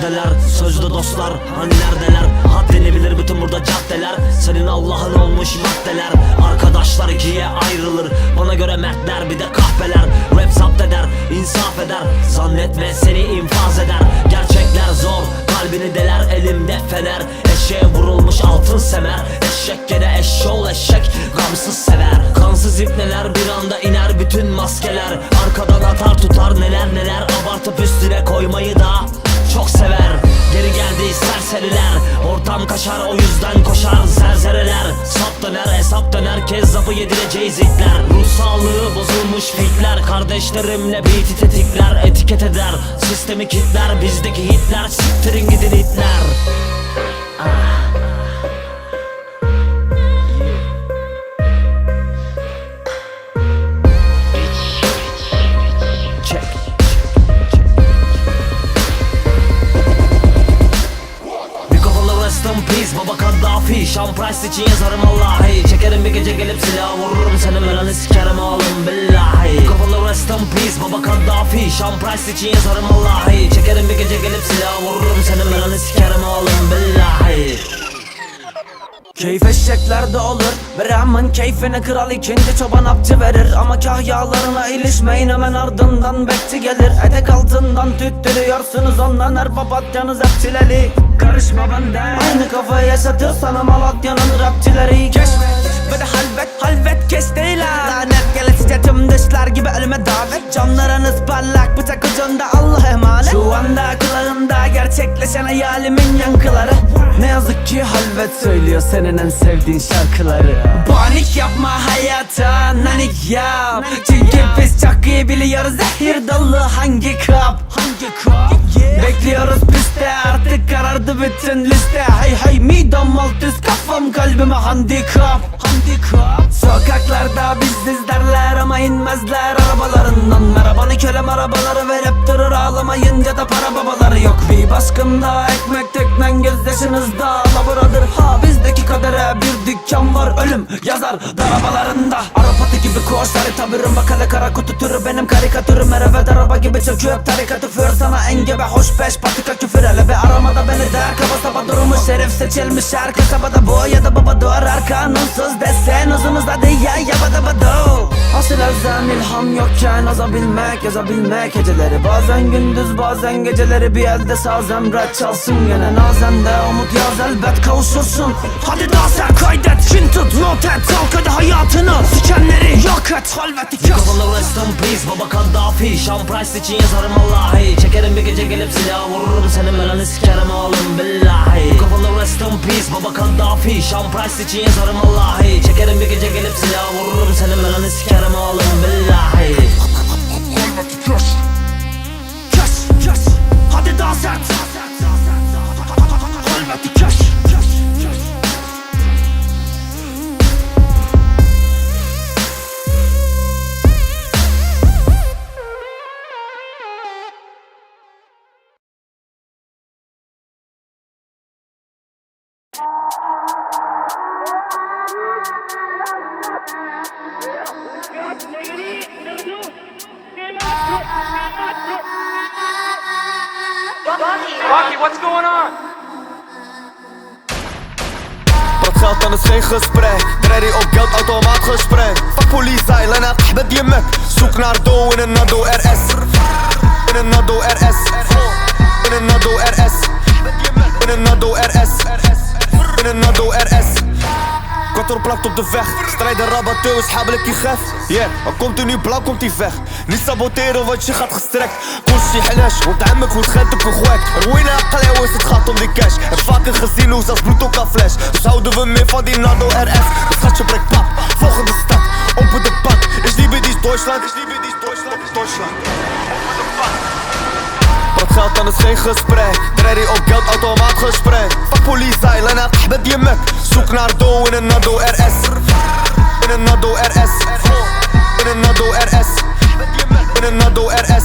neredeler Sözlü dostlar hani neredeler? Haddini bilir bütün burada caddeler. Senin Allah'ın olmuş maddeler. Arkadaşlar ikiye ayrılır. Bana göre mertler bir de kahpeler. Rap zapt eder insaf eder. Zannetme seni infaz eder. Gerçekler zor kalbini deler elimde fener. Eşeğe vurulmuş altın semer. Eşek gene eşşoğlu eşek Gamsız sever. Kansız ipneler Geldi serseriler Ortam kaşar o yüzden koşar zerzereler Sap döner hesap döner kezzapı yedireceğiz itler Ruh sağlığı bozulmuş fitler Kardeşlerimle beat'i tetikler Etiket eder. Sistemi kitler Bizdeki hitler siktirin gidin itler. Check. Sean Price için yazarım Allahi Çekerim bir gece gelip silah vururum. Senin belanı sikerim oğlum billahi. Mikrofonla rest in peace Baba Kaddafi. Price için yazarım Allahi Çekerim bir gece gelip silah vururum. Senin belanı sikerim oğlum billahi. Keyif eşeklerde olur. Brahman keyfine kral ikinci çoban apçı verir. Ama kahyalarına ilişmeyin hemen ardından bekçi gelir. Etek altından tüttürüyorsunuz ondan her papatyanız hep çileli Karışma benden Aynı kafayı yaşatır sana Malatya'nın rapçileri Keşfet ve de halvet halvet kes değil ha Lanet gelesice tüm dışlar gibi ölüme davet. Camlarınız parlak bıçak ucunda Allah emanet. Şu anda kulağında gerçekleşen hayalimin yankıları. Ne yazık ki halvet söylüyor senin en sevdiğin şarkıları. Panik yapma hayata nanik yap. Çünkü biz çok iyi biliyoruz. Zehir dolu Hangi kap bütün liste Hey hey midem alt kafam kalbime handikap Handikap Sokaklarda biziz derler ama inmezler arabalarından. Merhabanı kölem arabaları verip durur ağlamayınca da para babaları yok. Bir baskında ekmek teknen gözyaşınızda Laburadır ha bizdeki kadere bir dükkan var ölüm yazar darabalarında. Arapatı gibi koş harita bir bakale kara kutu türü. Benim karikatürüm Her eve daraba gibi çöküp tarikatı fır sana engebe hoş beş patika küfür. Hele bir aramada beni der kaba saba durmuş. Şerif seçilmiş her kasabada bu ya da baba doğar. Kanunsuz desen uzun uzadı ya ya bada bado Asıl özlem ilham yokken azabilmek yazabilmek heceleri. Bazen gündüz bazen geceleri bir elde saz emret çalsın Gene nazen de umut yaz elbet kavuşursun. Hadi daha sen kaydet kin tut not et Kalk hadi hayatını. Sikenleri yok et Halveti kes Mikrofonla rest in peace Baba Kaddafi Sean Price için yazarım Allahi. Çekerim bir gece gelip silah vururum Senin. Belanı sikerim oğlum billahi. Mikrofonla rest in peace Baba Kaddafi Sean Price için yazarım Allahi. Çekerim bir gece gelip silah vururum Senin. Belanı sikerim oğlum billahi. Kes kes hadi dans et Wat what's going geld het is geen gesprek. Training op geld, automaat gesprek. Fuck police, en het dat je met. Zoek naar do in een nado RS. In een nado RS. In een nado RS. In een nado RS. In een Strijd plakt op de weg. Strijden rabateurs, habelijk je gef. Yeah, maar komt u nu blauw, komt hij weg. Niet saboteren, want je gaat gestrekt. Kost je want hem ik hoe geld op gegooid. Roeina Kaleo is het gaat om die cash. Heb vaker gezien hoe zelfs bloed ook kan flash. Zouden we meer van die Nando RF. Dat schatje breekt pap, volgende stad. Open de pak, is liever die Duitsland? Is liever die Duitsland. Deutschland geld, dan is geen gesprek. Ready op geld, automaat gesprek. Fuck police, zij, lijn met die mek Zoek naar do in een nado RS In een nado RS In een nado RS In een nado RS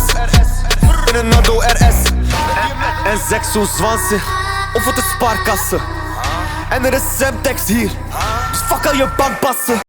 In een nado RS En zeg zo zwansen Of het is spaarkassen En er is Semtex hier. Dus fuck al je bankpassen